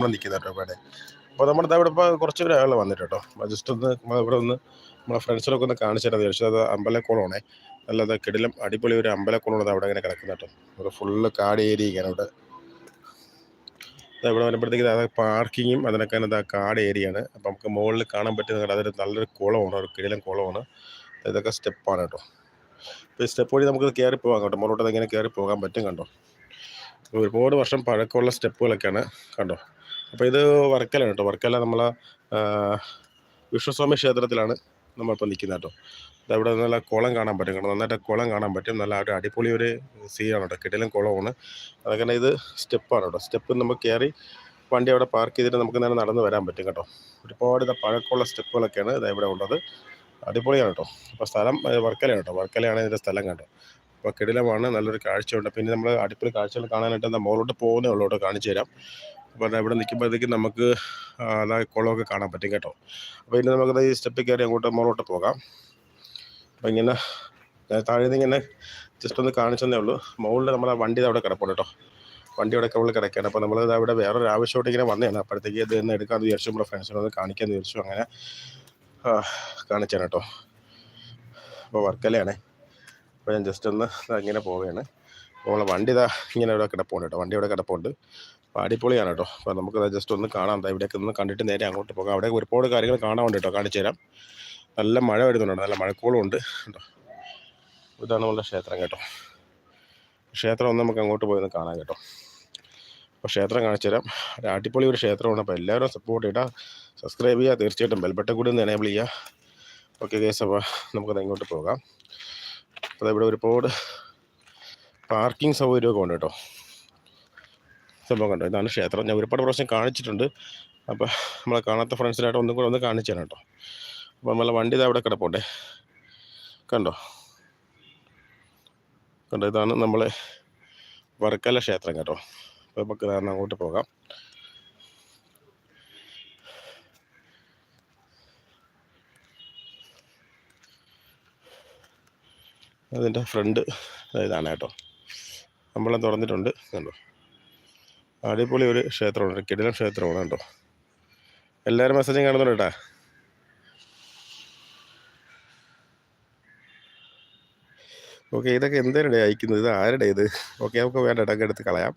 നമ്മൾ നിൽക്കുന്നത് കേട്ടോ ഇവിടെ അപ്പോൾ നമ്മുടെ ഇവിടെ ഇപ്പോൾ കുറച്ച് പേര് ആളുകൾ വന്നിട്ട് കേട്ടോ. ജസ്റ്റ് ഒന്ന് ഇവിടെ ഒന്ന് നമ്മളെ ഫ്രണ്ട്സിനൊക്കെ ഒന്ന് കാണിച്ചു തരാം വിചാരിച്ചു. അത് അമ്പലക്കുളമാണേ. നല്ലത് കിടിലം അടിപൊളി ഒരു അമ്പലക്കുളമാണ് അവിടെ ഇങ്ങനെ കിടക്കുന്നത് കേട്ടോ. ഒരു ഫുള്ള് കാട് ഏരിയ ഇങ്ങനെ ദാ ഇവിടെ വരുമ്പോഴത്തേക്ക് അത് പാർക്കിങ്ങും അതിനൊക്കെ എന്താ കാട് ഏരിയയാണ് അപ്പോൾ നമുക്ക് മുകളിൽ കാണാൻ പറ്റുന്ന അതൊരു നല്ലൊരു കുളമാണ്. ഒരു കിടിലം കുളമാണ്. ഇതൊക്കെ സ്റ്റെപ്പാണ് കേട്ടോ. അപ്പോൾ ഈ സ്റ്റെപ്പ് വഴി നമുക്ക് കയറി പോകാം കേട്ടോ. മുകളിലോട്ട് ഇങ്ങനെ കയറി പോകാൻ പറ്റും കണ്ടോ? ഒരുപാട് വർഷം പഴക്കമുള്ള സ്റ്റെപ്പുകളൊക്കെയാണ് കണ്ടോ? അപ്പോൾ ഇത് വർക്കലാണ് കേട്ടോ. വർക്കല നമ്മളെ വിഷ്ണുസ്വാമി ക്ഷേത്രത്തിലാണ് നമ്മളിപ്പോൾ നിൽക്കുന്നത് കേട്ടോ. ദാ ഇവിടെ നല്ല കുളം കാണാൻ പറ്റും കേട്ടോ. നന്നായിട്ട് കുളം കാണാൻ പറ്റും. നല്ല ഒരു അടിപൊളി ഒരു സീനാണ് കേട്ടോ. കിടിലം കുളമാണ് അതൊക്കെ ഇത് സ്റ്റെപ്പാണ് കേട്ടോ. സ്റ്റെപ്പ് നമുക്ക് കയറി വണ്ടി അവിടെ പാർക്ക് ചെയ്തിട്ട് നമുക്ക് നേരെ നടന്ന് വരാൻ പറ്റും കേട്ടോ. ഒരുപാട് ഇത് പഴക്കമുള്ള സ്റ്റെപ്പുകളൊക്കെയാണ് ഇത് ഇവിടെ ഉള്ളത്. അടിപൊളിയാണ് കേട്ടോ. അപ്പോൾ സ്ഥലം വർക്കലയാണ് കേട്ടോ. വർക്കലയാണ് ഇതിന്റെ സ്ഥലം കേട്ടോ അപ്പോൾ കിടിലമാണ് നല്ലൊരു കാഴ്ചയുണ്ട്. പിന്നെ നമ്മൾ അടിപൊളി കാഴ്ചകൾ കാണാനായിട്ട് എന്താ മുകളിലോട്ട് പോകുന്നേ ഉള്ളൂ. കേട്ടോ കാണിച്ചു തരാം. അപ്പോൾ ഇവിടെ നിൽക്കുമ്പോഴത്തേക്കും നമുക്ക് ആ, കുളമൊക്കെ കാണാൻ പറ്റും കേട്ടോ. അപ്പോൾ ഇനി നമുക്ക് ഈ സ്റ്റെപ്പിൽ കയറി അങ്ങോട്ട് മുകളോട്ട് പോകാം. അപ്പോൾ ഇങ്ങനെ താഴെ നിന്ന് ഇങ്ങനെ ജസ്റ്റ് ഒന്ന് കാണിച്ചതേ ഉള്ളൂ. മുകളിൽ നമ്മളെ വണ്ടി അവിടെ കിടപ്പുണ്ട് കേട്ടോ. വണ്ടി അവിടെ ഉള്ളിൽ കിടക്കുകയാണ്. അപ്പോൾ നമ്മൾ ഇവിടെ വേറൊരു ആവശ്യമായിട്ട് ഇങ്ങനെ വന്നതാണ്. അപ്പോഴത്തേക്ക് ഇത് തന്നെ എടുക്കാമെന്ന് വിചാരിച്ചു. നമ്മുടെ ഫ്രണ്ട്സിനൊന്ന് കാണിക്കാമെന്ന് വിചാരിച്ചു. അങ്ങനെ കാണിച്ചാണ് കേട്ടോ. അപ്പോൾ വർക്കലയാണേ അപ്പോൾ ഞാൻ ജസ്റ്റ് ഒന്ന് ഇങ്ങനെ പോവുകയാണ്. നമ്മളെ വണ്ടി ഇതാ ഇങ്ങനെ ഇവിടെ കിടപ്പുണ്ട് കേട്ടോ. വണ്ടി ഇവിടെ കിടപ്പുണ്ട്. അപ്പോൾ അടിപൊളിയാണ് കേട്ടോ. അപ്പോൾ നമുക്ക് ജസ്റ്റ് ഒന്ന് കാണാം. ദാ ഇവിടേക്ക് ഒന്ന് കണ്ടിട്ട് നേരെ അങ്ങോട്ട് പോകാം. അവിടെ ഒരുപാട് കാര്യങ്ങൾ കാണാനുണ്ട് കേട്ടോ കാണിച്ചു തരാം. നല്ല മഴ വരുന്നുണ്ട്. നല്ല മഴക്കോളും ഉണ്ട്. കേട്ടോ ഇതാണ് നമ്മുടെ ക്ഷേത്രം കേട്ടോ. ക്ഷേത്രം ഒന്ന് നമുക്ക് അങ്ങോട്ട് പോയി ഒന്ന് കാണാം കേട്ടോ. അപ്പോൾ ക്ഷേത്രം കാണിച്ചു തരാം. അടിപൊളി ഒരു ക്ഷേത്രമാണ്. അപ്പോൾ എല്ലാവരും സപ്പോർട്ട് ചെയ്യുക. സബ്സ്ക്രൈബ് ചെയ്യുക. തീർച്ചയായിട്ടും ബെൽബട്ടൻ കൂടി ഒന്ന് എനേബിൾ ചെയ്യുക. ഓക്കെ കേസ് അപ്പോൾ നമുക്കത് അങ്ങോട്ട് പോകാം. അപ്പോൾ ഇവിടെ ഒരുപാട് പാർക്കിംഗ് സൗകര്യമൊക്കെ ഉണ്ട് കേട്ടോ. സംഭവം കണ്ടോ. ഇതാണ് ക്ഷേത്രം. ഞാൻ ഒരുപാട് പ്രാവശ്യം കാണിച്ചിട്ടുണ്ട്. അപ്പോൾ നമ്മളെ കാണാത്ത ഫ്രണ്ട്സിനായിട്ട് ഒന്നും കൂടെ ഒന്ന് കാണിച്ചു തരാം കേട്ടോ. അപ്പോൾ നമ്മളെ വണ്ടി ഇതാ അവിടെ കിടപ്പുണ്ടേ. കണ്ടോ? കണ്ടോ? ഇതാണ് നമ്മളെ വർക്കല ക്ഷേത്രം കേട്ടോ. അപ്പോൾ നമുക്ക് ഇതാണ് അങ്ങോട്ട് പോകാം. അതിന്റെ ഫ്രണ്ട് ഇതാണ് കേട്ടോ. നമ്മളെ തുറന്നിട്ടുണ്ട്. കണ്ടോ? അടിപൊളി ഒരു ക്ഷേത്രമാണ് ഒരു കിടിലം ക്ഷേത്രമാണ് കേട്ടോ. എല്ലാവരും മെസ്സേജും കാണുന്നുണ്ട് കേട്ടാ. ഓക്കെ ഇതൊക്കെ എന്തേരുടെ അയക്കുന്നത്? ഇത് ആരുടെ ഇത്? ഓക്കെ നമുക്ക് വേണ്ട ഇടയ്ക്ക് എടുത്ത് കളയാം.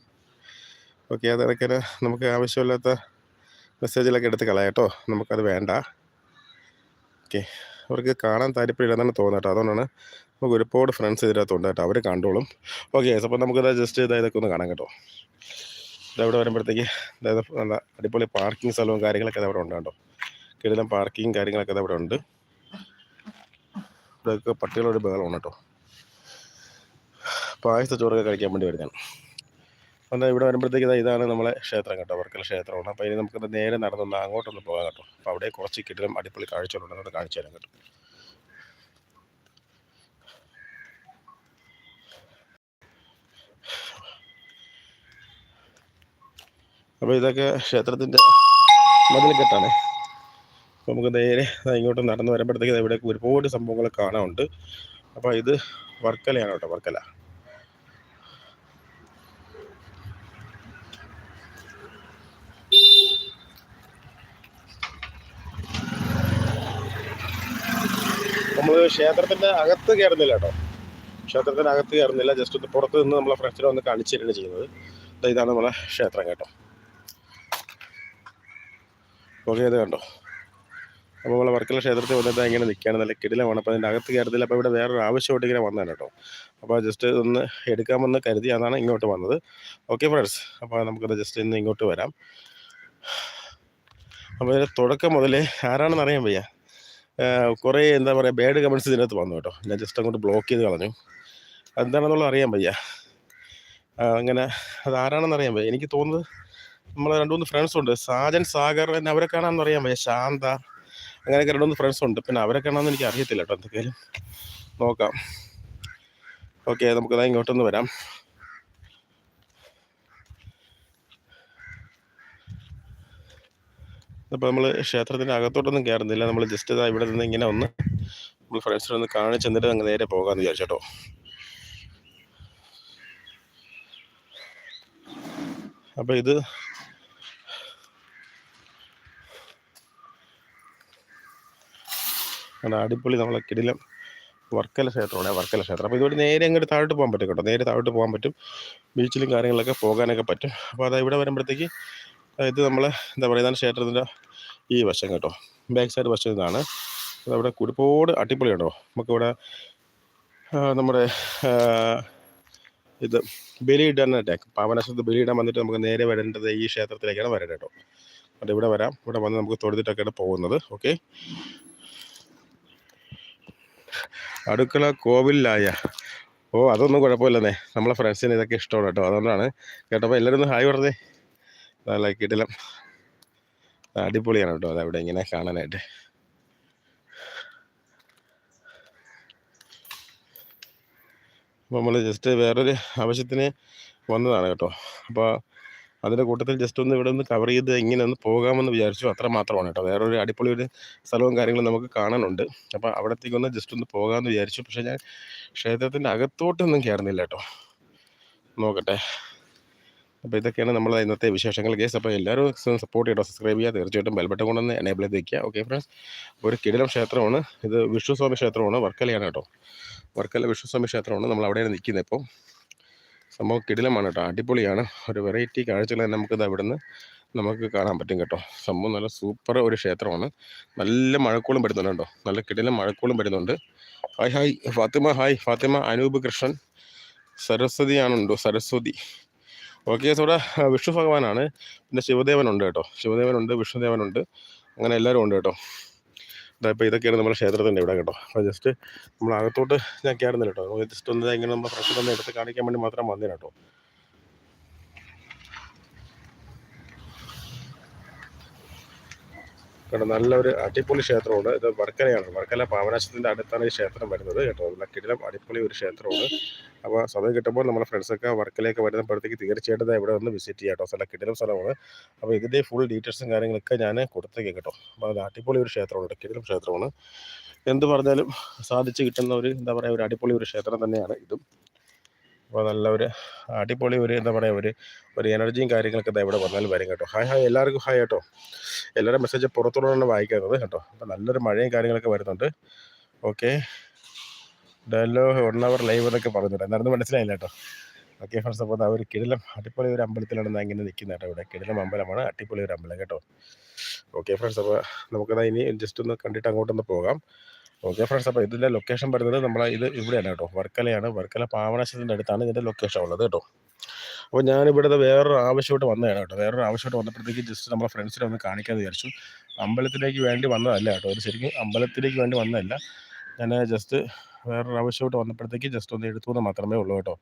ഓക്കെ അതൊക്കെ നമുക്ക് ആവശ്യമില്ലാത്ത മെസ്സേജിലൊക്കെ എടുത്ത് കളയാം കേട്ടോ. നമുക്കത് വേണ്ട. ഓക്കെ അവർക്ക് കാണാൻ താല്പര്യമില്ലെന്നാണ് തോന്നുന്നത് കേട്ടോ. അതുകൊണ്ടാണ് നമുക്ക് ഒരുപാട് ഫ്രണ്ട്സ് ഇതിനകത്തുണ്ട് കേട്ടോ. അവർ കണ്ടോളും. ഓക്കെ അപ്പോൾ നമുക്കിത് ജസ്റ്റ് ചെയ്താൽ ഇതൊക്കെ ഒന്ന് കാണാം കേട്ടോ. ഇതവിടെ വരുമ്പോഴത്തേക്ക് അതായത് നല്ല അടിപൊളി പാർക്കിംഗ് സ്ഥലവും കാര്യങ്ങളൊക്കെ അവിടെ ഉണ്ട് കേട്ടോ കിടിലം പാർക്കിംഗ് കാര്യങ്ങളൊക്കെ അവിടെ ഉണ്ട്. ഇതൊക്കെ പട്ടികളൊരു ബഹളമാണ് കേട്ടോ. പായസ ചോറൊക്കെ കഴിക്കാൻ വേണ്ടി വരുന്നതാണ്. അപ്പോൾ ഇവിടെ വരുമ്പോഴത്തേക്ക് ഇതാ ഇതാണ് നമ്മളെ ക്ഷേത്രം കേട്ടോ വർക്കല ക്ഷേത്രമാണ്. അപ്പോൾ ഇനി നമുക്ക് നേരെ നടന്നൊന്ന് അങ്ങോട്ടൊന്ന് പോകാം കേട്ടോ. അപ്പോൾ അവിടെ കുറച്ച് കിടിലം അടിപൊളി കാഴ്ചകളുണ്ട് അവിടെ കാണിച്ചു തരാം കേട്ടോ. അപ്പോൾ ഇതൊക്കെ ക്ഷേത്രത്തിന്റെ മതിൽക്കെട്ടാണ്. അപ്പോൾ നമുക്ക് നേരെ ഇങ്ങോട്ട് നടന്ന് വരുമ്പോഴത്തേക്ക് ഇവിടെ ഒരുപാട് സംഭവങ്ങൾ കാണാനുണ്ട്. അപ്പോൾ ഇത് വർക്കലയാണ് കേട്ടോ വർക്കല. നമ്മൾ ക്ഷേത്രത്തിന്റെ അകത്ത് കയറുന്നില്ല കേട്ടോ. ക്ഷേത്രത്തിന്റെ അകത്ത് കയറുന്നില്ല ജസ്റ്റ് ഒന്ന് പുറത്ത് നിന്ന് നമ്മളെ ഫ്രണ്ട്സിനെ ഒന്ന് കാണിച്ചു തരികയാണ് ചെയ്യുന്നത്. ഇതാണ് നമ്മളെ ക്ഷേത്രം കേട്ടോ. ഓക്കെ ചെയ്ത് കണ്ടോ? അപ്പോൾ നമ്മളെ വർക്കല ക്ഷേത്രത്തിൽ വന്നിട്ട് ഇങ്ങനെ നിൽക്കുകയാണ്. നല്ല കിടിലമാണ്. അപ്പോൾ അതിന്റെ അകത്ത് കയറത്തില്ല. അപ്പോൾ ഇവിടെ വേറൊരു ആവശ്യമായിട്ട് ഇങ്ങനെ വന്നതാണ് കേട്ടോ. അപ്പോൾ ജസ്റ്റ് ഒന്ന് എടുക്കാമെന്ന് കരുതി അതാണ് ഇങ്ങോട്ട് വന്നത്. ഓക്കെ ഫ്രണ്ട്സ് അപ്പോൾ നമുക്കത് ജസ്റ്റ് ഇന്ന് ഇങ്ങോട്ട് വരാം. അപ്പോൾ ഇതിന്റെ തുടക്കം മുതലേ ആരാണെന്ന് അറിയാൻ വയ്യ. കുറേ എന്താ പറയുക ബേഡ് കമൻസ് ഇതിനകത്ത് വന്നു കേട്ടോ. ഞാൻ ജസ്റ്റ് അങ്ങോട്ട് ബ്ലോക്ക് ചെയ്ത് കളഞ്ഞു. എന്താണെന്നുള്ളത് അറിയാൻ വയ്യ. അങ്ങനെ അത് ആരാണെന്ന് അറിയാൻ വയ്യ. എനിക്ക് തോന്നുന്നത് നമ്മളെ രണ്ട് മൂന്ന് ഫ്രണ്ട്സ് ഉണ്ട്. സാജൻ സാഗർ എന്നെ അവരെ കാണാമെന്ന് അറിയാൻ വയ്യ. ശാന്ത അങ്ങനെയൊക്കെ രണ്ട് മൂന്ന് ഫ്രണ്ട്സ് ഉണ്ട്. പിന്നെ അവരെ കാണാമെന്ന് എനിക്ക് അറിയത്തില്ല കേട്ടോ എന്തൊക്കെയാലും നോക്കാം. ഓക്കെ നമുക്കതാ ഇങ്ങോട്ടൊന്ന് വരാം. അപ്പോൾ നമ്മൾ ക്ഷേത്രത്തിന്റെ അകത്തോട്ടൊന്നും കയറുന്നില്ല നമ്മൾ ജസ്റ്റ് ഇതാ ഇവിടെ നിന്ന് ഇങ്ങനെ ഒന്ന് നമ്മൾ ഫ്രണ്ട്സിനെ ഒന്ന് കാണിച്ച് എന്നിട്ട് അങ്ങ് നേരെ പോകാമെന്ന് വിചാരിച്ചോട്ടോ അപ്പോൾ ഇത് കാരണം അടിപൊളി നമ്മളെ കിടിലം വർക്കല ക്ഷേത്രമാണ് വർക്കല ക്ഷേത്രം. അപ്പോൾ ഇതുവഴി നേരെ അങ്ങോട്ട് താഴോട്ട് പോകാൻ പറ്റും കേട്ടോ. നേരെ താഴോട്ട് പോകാൻ പറ്റും. ബീച്ചിലും കാര്യങ്ങളിലൊക്കെ പോകാനൊക്കെ പറ്റും. അപ്പോൾ അത് ഇവിടെ വരുമ്പോഴത്തേക്ക് ഇത് നമ്മൾ എന്താ പറയുക ഇതാണ് ക്ഷേത്രത്തിന്റെ ഈ വശം കേട്ടോ. ബാക്ക് സൈഡ് വശം ഇതാണ്. അതവിടെ ഒരുപാട് അടിപൊളിയുണ്ടോ? നമുക്കിവിടെ നമ്മുടെ ഇത് ബലിയിടാനായിട്ട് പാവനാശത്ത് ബലിയിടാൻ വന്നിട്ട് നമുക്ക് നേരെ വരേണ്ടത് ഈ ക്ഷേത്രത്തിലേക്കാണ് വരേണ്ടത് കേട്ടോ. അപ്പോൾ ഇവിടെ വരാം. ഇവിടെ വന്ന് നമുക്ക് തൊഴുതിട്ടൊക്കെയാണ് പോകുന്നത്. ഓക്കെ? അടുക്കള കോവിലായ. ഓ അതൊന്നും കുഴപ്പമില്ലെന്നേ. നമ്മളെ ഫ്രണ്ട്സിന് ഇതൊക്കെ ഇഷ്ടമാണ് കേട്ടോ. അതുകൊണ്ടാണ് കേട്ടപ്പോൾ എല്ലാവരും ഒന്ന് ഹായ് പറഞ്ഞേ. നല്ല കിട്ടില്ല അടിപൊളിയാണ് കേട്ടോ. അതവിടെ ഇങ്ങനെ കാണാനായിട്ട്. നമ്മൾ ജസ്റ്റ് വേറൊരു ആവശ്യത്തിന് വന്നതാണ് കേട്ടോ. അപ്പോൾ അതിന്റെ കൂട്ടത്തിൽ ജസ്റ്റ് ഒന്ന് ഇവിടെ ഒന്ന് കവർ ചെയ്ത് ഇങ്ങനെ ഒന്ന് പോകാമെന്ന് വിചാരിച്ചു. അത്ര മാത്രമാണ് കേട്ടോ. ഒരു അടിപൊളി ഒരു സ്ഥലവും കാര്യങ്ങളും നമുക്ക് കാണാനുണ്ട്. അപ്പോൾ അവിടത്തേക്ക് ഒന്ന് ജസ്റ്റ് ഒന്ന് പോകാമെന്ന് വിചാരിച്ചു. പക്ഷേ ഞാൻ ക്ഷേത്രത്തിന്റെ അകത്തോട്ടൊന്നും കയറുന്നില്ല കേട്ടോ. നോക്കട്ടെ. അപ്പോൾ ഇതൊക്കെയാണ് നമ്മൾ ഇന്നത്തെ വിശേഷങ്ങൾ കേസ് അപ്പോൾ എല്ലാവരും സപ്പോർട്ട് ചെയ്യട്ടോ. സബ്സ്ക്രൈബ് ചെയ്യുക. തീർച്ചയായിട്ടും ബെൽബട്ടൺ കൊണ്ടൊന്ന് എനേബിൾ ചെയ്ത് വയ്ക്കുക ഓക്കെ ഫ്രണ്ട്സ് ഒരു കിടിലം ക്ഷേത്രമാണ്. ഇത് വിഷ്ണുസ്വാമി ക്ഷേത്രമാണ്. വർക്കലയാണ് കേട്ടോ. വർക്കല വിഷ്ണുസ്വാമി ക്ഷേത്രമാണ്. നമ്മൾ അവിടെയാണ് നിൽക്കുന്നത് ഇപ്പോൾ സംഭവം കിടിലമാണ് കേട്ടോ അടിപൊളിയാണ്. ഒരു വെറൈറ്റി കാഴ്ചകൾ നമുക്കിത് അവിടുന്ന് നമുക്ക് കാണാൻ പറ്റും കേട്ടോ. സംഭവം നല്ല സൂപ്പർ ഒരു ക്ഷേത്രമാണ്. നല്ല മഴക്കോളും വരുന്നുണ്ട്? കേട്ടോ നല്ല കിടിലം മഴക്കോളും വരുന്നുണ്ട്. Hi hi Fathima hi Fathima Anoop Krishnan. സരസ്വതിയാണുണ്ടോ? Saraswati. Okay ഇവിടെ വിഷ്ണു ഭഗവാനാണ്. പിന്നെ ശിവദേവനുണ്ട് കേട്ടോ. ശിവദേവനുണ്ട് വിഷ്ണുദേവനുണ്ട്. അങ്ങനെ എല്ലാവരും ഉണ്ട് കേട്ടോ. ഇതാ ഇപ്പോൾ ഇതൊക്കെയാണ് നമ്മുടെ ക്ഷേത്രത്തിന്റെ ഇവിടെ കേട്ടോ. അപ്പോൾ ജസ്റ്റ് നമ്മൾ അകത്തോട്ട് ഞാൻ കയറുന്നില്ല കേട്ടോ. ജസ്റ്റ് ഒന്ന് ഇങ്ങനെ നമ്മൾ ഫ്രഷ് ഒന്ന് എടുത്ത് കാണിക്കാൻ വേണ്ടി മാത്രം വന്നേനെ കേട്ടോ. കേട്ടോ നല്ലൊരു അടിപൊളി ക്ഷേത്രമാണ്. ഇത് വർക്കലയാണ്. വർക്കല പാവനാശത്തിന്റെ അടുത്താണ് ഈ ക്ഷേത്രം വരുന്നത് കേട്ടോ. നല്ല കിടിലം അടിപൊളി ഒരു ക്ഷേത്രമാണ്. അപ്പോൾ സമയം കിട്ടുമ്പോൾ നമ്മുടെ ഫ്രണ്ട്സൊക്കെ വർക്കലേക്ക് വരുന്നപ്പോഴത്തേക്ക് തീർച്ചയായിട്ടും ഇവിടെ ഒന്ന് വിസിറ്റ് ചെയ്യാം കേട്ടോ. സ്ഥലം കിടിലം സ്ഥലമാണ്. അപ്പോൾ ഇതിന്റെ ഫുൾ ഡീറ്റെയിൽസും കാര്യങ്ങളൊക്കെ ഞാൻ കൊടുത്തേക്കാം കേട്ടോ. അപ്പോൾ അത് അടിപൊളി ഒരു ക്ഷേത്രമാണ് കിടിലം ക്ഷേത്രമാണ്. എന്ത് പറഞ്ഞാലും സാധിച്ചു കിട്ടുന്ന ഒരു എന്താ പറയുക ഒരു അടിപൊളി ഒരു ക്ഷേത്രം തന്നെയാണ് ഇതും. അപ്പോൾ നല്ല ഒരു അടിപൊളി ഒരു എന്താ പറയുക ഒരു ഒരു എനർജിയും കാര്യങ്ങളൊക്കെ ഇവിടെ വന്നാൽ വരും കേട്ടോ. ഹായ് ഹായ് എല്ലാവർക്കും ഹായ് കേട്ടോ. എല്ലാവരും മെസ്സേജ് പുറത്തുള്ളതാണ് വായിക്കുന്നത് കേട്ടോ. അപ്പോൾ നല്ലൊരു മഴയും കാര്യങ്ങളൊക്കെ വരുന്നുണ്ട്. ഓക്കെ ഡെല്ലോ വൺ അവർ ലൈവ് എന്നൊക്കെ പറഞ്ഞിട്ട് എന്നായിരുന്നു മനസ്സിലായില്ല കേട്ടോ. ഓക്കെ ഫ്രണ്ട്സ് അപ്പോൾ ഒരു കിടിലം അടിപൊളി ഒരു അമ്പലത്തിലാണ് ഞാൻ ഇങ്ങനെ നിൽക്കുന്നത് കേട്ടോ ഇവിടെ. കിടിലം അമ്പലമാണ് അടിപൊളി ഒരു അമ്പലം കേട്ടോ. ഓക്കെ ഫ്രണ്ട്സ് അപ്പോൾ നമുക്കതാ ഇനി ജസ്റ്റ് ഒന്ന് കണ്ടിട്ട് അങ്ങോട്ടൊന്ന് പോകാം. ഓക്കെ ഫ്രണ്ട്സ് അപ്പോൾ ഇതിന്റെ ലൊക്കേഷൻ വരുന്നത് നമ്മൾ ഇത് ഇവിടെയാണ് കേട്ടോ. വർക്കലയാണ്. വർക്കല പാവനാശത്തിന്റെ അടുത്താണ് ഇതിന്റെ ലൊക്കേഷൻ ഉള്ളത് കേട്ടോ. അപ്പോൾ ഞാനിവിടെ വേറൊരു ആവശ്യമായിട്ട് വന്നതാണ് കേട്ടോ. വേറൊരു ആവശ്യമായിട്ട് വന്നപ്പോഴത്തേക്ക് ജസ്റ്റ് നമ്മളെ ഫ്രണ്ട്സിനെ ഒന്ന് കാണിക്കാൻ വിചാരിച്ചു. അമ്പലത്തിലേക്ക് വേണ്ടി വന്നതല്ല കേട്ടോ ഒരു ശരിക്കും. അമ്പലത്തിലേക്ക് വേണ്ടി വന്നതല്ല. ഞാൻ ജസ്റ്റ് വേറൊരു ആവശ്യമായിട്ട് വന്നപ്പോഴത്തേക്ക് ജസ്റ്റ് ഒന്ന് എടുത്തു എന്ന് മാത്രമേ ഉള്ളൂ കേട്ടോ.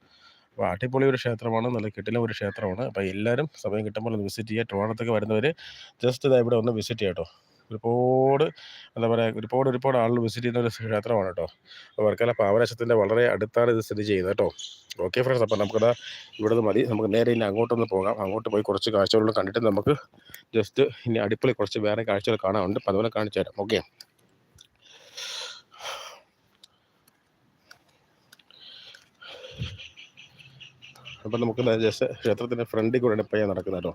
അപ്പോൾ അടിപൊളി ഒരു ക്ഷേത്രമാണ്. നല്ല കിട്ടില ഒരു ക്ഷേത്രമാണ്. അപ്പോൾ എല്ലാവരും സമയം കിട്ടുമ്പോൾ ഒന്ന് വിസിറ്റ് ചെയ്യുക. ട്രിവാണ്ടത്തൊക്കെ വരുന്നവർ ജസ്റ്റ് ഇതാ ഇവിടെ ഒന്ന് വിസിറ്റ് ചെയ്യാം കേട്ടോ. ഒരുപാട് എന്താ പറയുക ഒരുപാട് ഒരുപാട് ആളുകൾ വിസിറ്റ് ചെയ്യുന്ന ഒരു ക്ഷേത്രമാണ് കേട്ടോ അപ്പോൾ വർക്കല പാവനാശത്തിന്റെ വളരെ അടുത്താണ് ഇത് സ്ഥിതി ചെയ്യുന്നത് കേട്ടോ ഓക്കെ ഫ്രണ്ട്സ് അപ്പോൾ നമുക്കത് ഇവിടെ നിന്ന് മതി. നമുക്ക് നേരെ ഇനി അങ്ങോട്ടൊന്ന് പോകാം. അങ്ങോട്ട് പോയി കുറച്ച് കാഴ്ചകളും കണ്ടിട്ട് നമുക്ക് ജസ്റ്റ് ഇനി അടുപ്പിൽ കുറച്ച് വേറെ കാഴ്ചകൾ കാണാനുണ്ട്. അപ്പോൾ അതുപോലെ കാണിച്ചു തരാം. ഓക്കെ അപ്പം നമുക്ക് ജസ്റ്റ് ക്ഷേത്രത്തിന്റെ ഫ്രണ്ടിൽ കൂടെയാണ് ഇപ്പോൾ ഞാൻ നടക്കുന്നത് കേട്ടോ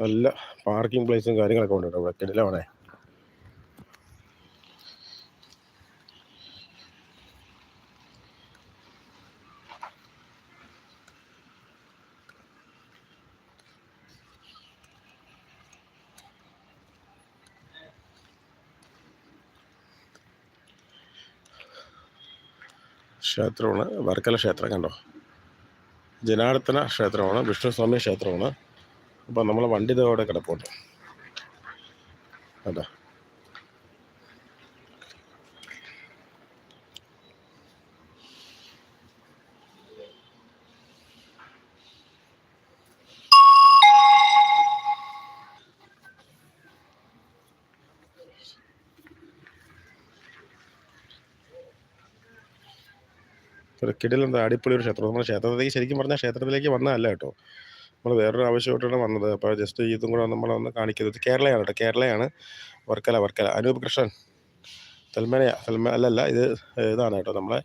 നല്ല പാർക്കിംഗ് പ്ലേസും കാര്യങ്ങളൊക്കെ ഉണ്ട് കേട്ടോ. ഇവിടെ കിടിലമാണേ ക്ഷേത്രമാണ് വർക്കല ക്ഷേത്രം കണ്ടോ? ജനാർദ്ദന ക്ഷേത്രമാണ് വിഷ്ണുസ്വാമി ക്ഷേത്രമാണ്. അപ്പോൾ നമ്മൾ വണ്ടി ഇതോടെ കിടപ്പുണ്ട്. അതാ കിടിലെന്താ അടിപൊളി ഒരു ക്ഷേത്രം. നമ്മൾ ക്ഷേത്രത്തിലേക്ക് ശരിക്കും പറഞ്ഞാൽ ക്ഷേത്രത്തിലേക്ക് വന്നതല്ല കേട്ടോ. നമ്മൾ വേറൊരു ആവശ്യമായിട്ടാണ് വന്നത്. അപ്പോൾ ജസ്റ്റ് ഇതും കൂടെ നമ്മളൊന്ന് കാണിക്കുന്നത്. കേരളയാണ് കേട്ടോ. കേരളയാണ്. വർക്കല വർക്കല. അനൂപ് കൃഷ്ണൻ. സൽമാനയ തൽമ അല്ലല്ല ഇത് ഇതാണ് കേട്ടോ നമ്മളെ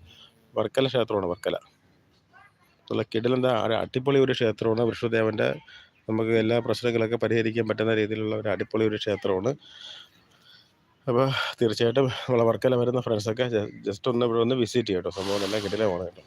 വർക്കല ക്ഷേത്രമാണ് വർക്കല. നല്ല കിടലെന്താ അടിപൊളി ഒരു ക്ഷേത്രമാണ്. വിഷ്ണുദേവന്റെ നമുക്ക് എല്ലാ പ്രശ്നങ്ങളൊക്കെ പരിഹരിക്കാൻ പറ്റുന്ന രീതിയിലുള്ള ഒരു അടിപൊളി ഒരു ക്ഷേത്രമാണ്. അപ്പോൾ തീർച്ചയായിട്ടും നമ്മളെ വർക്കല വരുന്ന ഫ്രണ്ട്സൊക്കെ ജസ്റ്റ് ഒന്ന് ഇവിടെ ഒന്ന് വിസിറ്റ് ചെയ്യട്ടോ സംഭവം നല്ല കിടലമാണ് കേട്ടോ.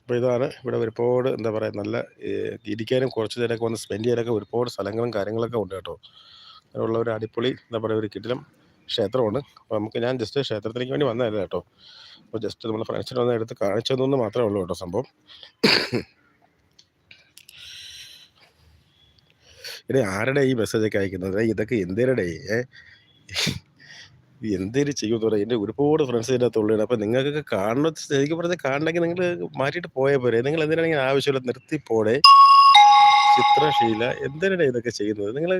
അപ്പോൾ ഇതാണ്. ഇവിടെ ഒരുപാട് എന്താ പറയുക നല്ല ഏഹ്, ഇരിക്കാനും കുറച്ച് നേരമൊക്കെ വന്ന് സ്പെൻഡ് ചെയ്യാനൊക്കെ ഒരുപാട് സ്ഥലങ്ങളും കാര്യങ്ങളൊക്കെ ഉണ്ട് കേട്ടോ. അങ്ങനെയുള്ള ഒരു അടിപൊളി എന്താ പറയുക ഒരു കിടിലം ക്ഷേത്രമാണ്. അപ്പോൾ നമുക്ക് ഞാൻ ജസ്റ്റ് ക്ഷേത്രത്തിലേക്ക് വേണ്ടി വന്നതല്ല കേട്ടോ. അപ്പോൾ ജസ്റ്റ് നമ്മൾ ഫ്രണ്ട്സിനെ വന്ന് എടുത്ത് കാണിച്ചു തന്നു മാത്രമേ ഉള്ളൂ കേട്ടോ സംഭവം. ഇനി ആരുടെ ഈ മെസ്സേജൊക്കെ അയക്കുന്നത്? ഇതൊക്കെ എന്തിനടേ ഏ? എന്തേലും ചെയ്യുമെന്ന് പറയാം എന്റെ ഒരുപാട് ഫ്രണ്ട്സ് ഇതിന്റെ അകത്തുള്ളതാണ് അപ്പോൾ നിങ്ങൾക്കൊക്കെ കാണണം ശരിക്കും പറഞ്ഞാൽ കാണണമെങ്കിൽ നിങ്ങൾ മാറ്റിയിട്ട് പോയാൽ പോരെ. നിങ്ങൾ എന്തിനാണ് ഇങ്ങനെ ആവശ്യമില്ല നിർത്തി പോടെ. ചിത്രശീല എന്തിനാണ് ഇതൊക്കെ ചെയ്യുന്നത്? നിങ്ങൾ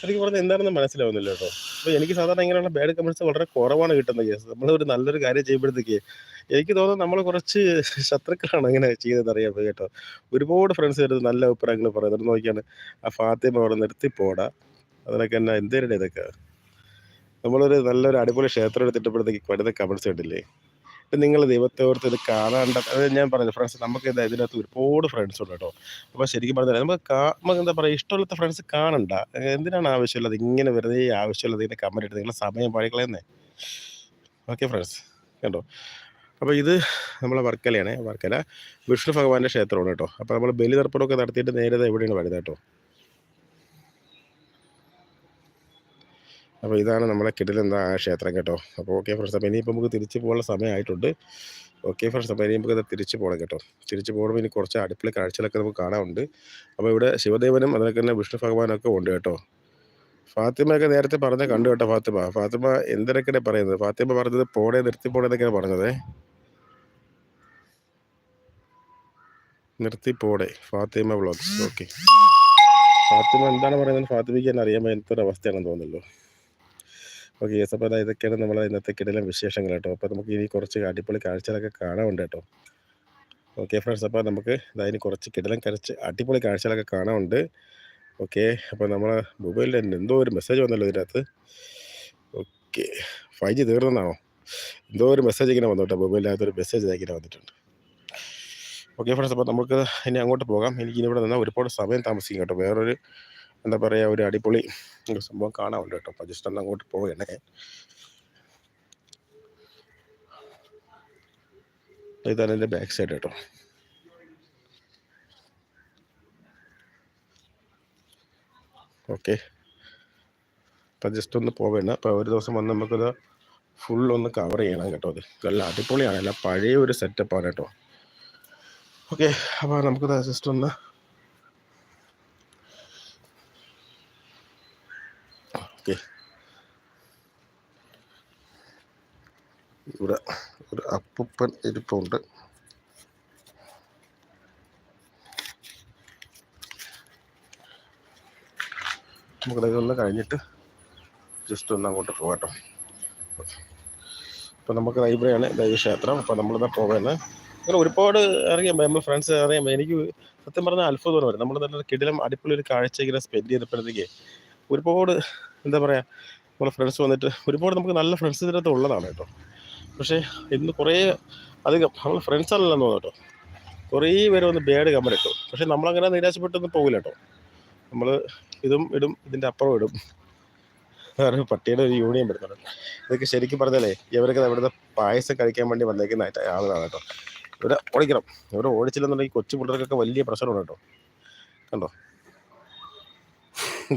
ശരിക്കും പറഞ്ഞാൽ എന്താണെന്ന് മനസ്സിലാവുന്നില്ല കേട്ടോ. അപ്പോൾ എനിക്ക് സാധാരണ ഇങ്ങനെയുള്ള ബാഡ് കമന്റ്സ് വളരെ കുറവാണ് കിട്ടുന്ന കേസ് നമ്മളൊരു നല്ലൊരു കാര്യം ചെയ്യുമ്പോഴത്തേക്ക് എനിക്ക് തോന്നുന്നു നമ്മൾ കുറച്ച് ശത്രുക്കളാണ് ഇങ്ങനെ ചെയ്തത് അറിയാൻ കേട്ടോ. ഒരുപാട് ഫ്രണ്ട്സ് വരുന്നത് നല്ല അഭിപ്രായങ്ങൾ പറയുന്നത് നോക്കിയാണ് ആ ഫാത്തിമ അവിടെ നിർത്തി പോടാ. അതിനൊക്കെ എന്നാ എന്തേരുടെ ഇതൊക്കെ? നമ്മളൊരു നല്ലൊരു അടിപൊളി ക്ഷേത്രം എടുത്തിട്ടപ്പോഴത്തേക്ക് വരുന്ന കമൻസ് കണ്ടില്ലേ? ഇപ്പം നിങ്ങൾ ദൈവത്തെ ഓർത്ത് ഇത് കാണാണ്ട അതായത് ഞാൻ പറഞ്ഞു ഫ്രണ്ട്സ് നമുക്ക് എന്താ ഇതിനകത്ത് ഒരുപാട് ഫ്രണ്ട്സ് ഉണ്ട് കേട്ടോ. അപ്പോൾ ശരിക്കും പറഞ്ഞാൽ നമുക്ക് കാ നമുക്ക് എന്താ പറയുക ഇഷ്ടമില്ലാത്ത ഫ്രണ്ട്സ് കാണണ്ട. എന്തിനാണ് ആവശ്യമുള്ളത്? ഇങ്ങനെ വെറുതെ ആവശ്യമുള്ളത് ഇങ്ങനെ കമന്റ് ഇട്ട് നിങ്ങളെ സമയം പാടിക്കളയുന്നേ ഓക്കെ ഫ്രണ്ട്സ് കണ്ടോ? അപ്പോൾ ഇത് നമ്മളെ വർക്കലയാണ് വർക്കല. വിഷ്ണു ഭഗവാന്റെ ക്ഷേത്രമാണ് കേട്ടോ. അപ്പോൾ നമ്മൾ ബലിതർപ്പണമൊക്കെ നടത്തിയിട്ട് നേരെ എവിടെയാണ് വരുന്നത് കേട്ടോ. അപ്പോൾ ഇതാണ് നമ്മളെ കിടിലെന്താ ക്ഷേത്രം കേട്ടോ. അപ്പോൾ ഓക്കെ ഫ്രണ്ട്സ് അപ്പോൾ ഇനിയിപ്പോൾ നമുക്ക് തിരിച്ച് പോകാനുള്ള സമയമായിട്ടുണ്ട് ഓക്കെ ഫ്രണ്ട്സ് അപ്പോൾ ഇനി നമുക്ക് തിരിച്ച് പോകണം കേട്ടോ. തിരിച്ച് പോകുമ്പോൾ ഇനി കുറച്ച് അടുപ്പിലെ കാഴ്ചകളൊക്കെ നമുക്ക് കാണാനുണ്ട്. അപ്പോൾ ഇവിടെ ശിവദേവനും അതിനൊക്കെ തന്നെ വിഷ്ണു ഭഗവാനൊക്കെ ഉണ്ട് കേട്ടോ. ഫാത്തിമയൊക്കെ നേരത്തെ പറഞ്ഞ കണ്ടു കേട്ടോ ഫാത്തിമ. ഫാത്തിമ എന്തിനൊക്കെയാണ് പറയുന്നത്? ഫാത്തിമ പറഞ്ഞത് പോടെ നിർത്തി പോണേന്നൊക്കെയാണ് പറഞ്ഞത്. നിർത്തി പോടെ ഫാത്തിമ ബ്ലോഗ് ഓക്കെ ഫാത്തിമ എന്താണ് പറയുന്നത്? ഫാത്തിമയ്ക്ക് തന്നെ അറിയാൻ പറ്റാത്തൊരു അവസ്ഥയാണെന്ന് തോന്നുന്നല്ലോ ഓക്കെ യെസ്. അപ്പോൾ അതായത് ഇതൊക്കെയാണ് നമ്മളെ ഇന്നത്തെ കിടലം വിശേഷങ്ങൾ കേട്ടോ. അപ്പോൾ നമുക്ക് ഇനി കുറച്ച് അടിപൊളി കാഴ്ചകളൊക്കെ കാണാനുണ്ട് കേട്ടോ. Okay friends. അപ്പോൾ നമുക്ക് ഇതായതിന് കുറച്ച് കിടലം കരച്ച് അടിപൊളി കാഴ്ചകളൊക്കെ കാണാനുണ്ട്. ഓക്കെ അപ്പോൾ നമ്മളെ മൊബൈലിൽ എന്തോ ഒരു മെസ്സേജ് വന്നല്ലോ ഇതിനകത്ത്. ഓക്കെ ഫൈവ് ജി തീർന്നതാണോ എന്തോ ഒരു മെസ്സേജ് ഇങ്ങനെ വന്നു മൊബൈലിനകത്ത് ഒരു മെസ്സേജ് ഇങ്ങനെ വന്നിട്ടുണ്ട്. Okay friends. അപ്പോൾ നമുക്ക് ഇനി അങ്ങോട്ട് പോകാം. എനിക്ക് ഇനി നിന്നാൽ ഒരുപാട് സമയം താമസിക്കും കേട്ടോ. വേറൊരു എന്താ പറയുക ഒരു അടിപൊളി സംഭവം കാണാമല്ലോ കേട്ടോ. അപ്പോൾ ജസ്റ്റ് ഒന്ന് അങ്ങോട്ട് പോവുകയാണേ ഇതാണ് എന്റെ ബാക്ക് സൈഡ് കേട്ടോ. ഓക്കെ അപ്പം ജസ്റ്റ് ഒന്ന് പോവേണ്ട അപ്പോൾ ഒരു ദിവസം വന്ന് നമുക്കത് ഫുൾ ഒന്ന് കവർ ചെയ്യണം കേട്ടോ അത്. നല്ല അടിപൊളിയാണ്. അല്ല പഴയ ഒരു സെറ്റപ്പാണ് കേട്ടോ. ഓക്കെ അപ്പോൾ നമുക്കത് ജസ്റ്റ് ഒന്ന് ഓക്കെ. ഇവിടെ ഒരു അപ്പൂപ്പൻ ഇരിപ്പുണ്ട്. മുകളിലൊന്ന് കഴിഞ്ഞിട്ട് ജസ്റ്റ് ഒന്ന് അങ്ങോട്ട് പോകട്ടോ അപ്പോൾ നമുക്ക് ലൈബ്രറിയാണ് ദൈവക്ഷേത്രം അപ്പോൾ നമ്മളിതാ പോകുന്നത് അങ്ങനെ ഒരുപാട് അറിയാം നമ്മൾ ഫ്രണ്ട്സ് അറിയാം എനിക്ക് സത്യം പറഞ്ഞാൽ അത്ഭുതമാണ് നമ്മൾ നല്ല കിടിലം അടിപൊളി ഒരു കാഴ്ച ഇങ്ങനെ സ്പെൻഡ് ചെയ്തപ്പോഴത്തേക്ക് ഒരുപാട് എന്താ പറയുക നമ്മളെ ഫ്രണ്ട്സ് വന്നിട്ട് ഒരുപാട് നമുക്ക് നല്ല ഫ്രണ്ട്സ് ഇതിനകത്ത് ഉള്ളതാണ് കേട്ടോ. പക്ഷേ ഇന്ന് കുറേ അധികം നമ്മൾ ഫ്രണ്ട്സ് അല്ലെന്ന് തോന്നുന്നു കേട്ടോ. കുറേ പേര് വന്ന് ബാഡ് കമ്പർ ഇട്ടു. പക്ഷേ നമ്മളങ്ങനെ നിരാശപ്പെട്ടൊന്നും പോകില്ല കേട്ടോ. നമ്മൾ ഇതും ഇടും ഇതിന്റെ അപ്പുറം ഇടും. വേറെ പട്ടിയുടെ ഒരു യൂണിയൻ വരുന്നുണ്ട്. ഇതൊക്കെ ശരിക്കും പറഞ്ഞാലേ ഇവരൊക്കെ ഇവിടുത്തെ പായസം കഴിക്കാൻ വേണ്ടി വന്നേക്കുന്ന ആളുകളാണ് കേട്ടോ. ഇവിടെ ഓടിക്കണം. ഇവിടെ ഓടിച്ചില്ലെന്നുണ്ടെങ്കിൽ കൊച്ചു പിള്ളേർക്കൊക്കെ വലിയ പ്രശ്നമാണ് കേട്ടോ. കണ്ടോ?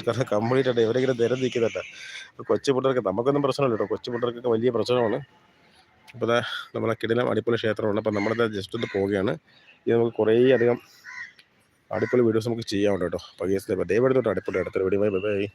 കാരണം കംപ്ലീറ്റ് ആയിട്ട് ഇവരിങ്ങനെ നിരം നിൽക്കുന്നുണ്ട്. കൊച്ചു പിള്ളേർക്ക് നമുക്കൊന്നും പ്രശ്നമില്ല കേട്ടോ. കൊച്ചു പിള്ളേർക്കൊക്കെ വലിയ പ്രശ്നമാണ്. അപ്പോൾ നമ്മളെ കിടിലം അടിപൊളി ക്ഷേത്രമാണ്. അപ്പോൾ നമ്മളിത് ജസ്റ്റ് ഒന്ന് പോവുകയാണ്. ഇത് നമുക്ക് കുറേ അധികം അടിപൊളി വീഡിയോസ് നമുക്ക് ചെയ്യാൻ ഉണ്ട് കേട്ടോ അപ്പോൾ കേസിൽ ദൈവം എടുത്തോട്ടോ അടിപൊളി. അടുത്തൊരു വീഡിയോ ബൈ ബൈ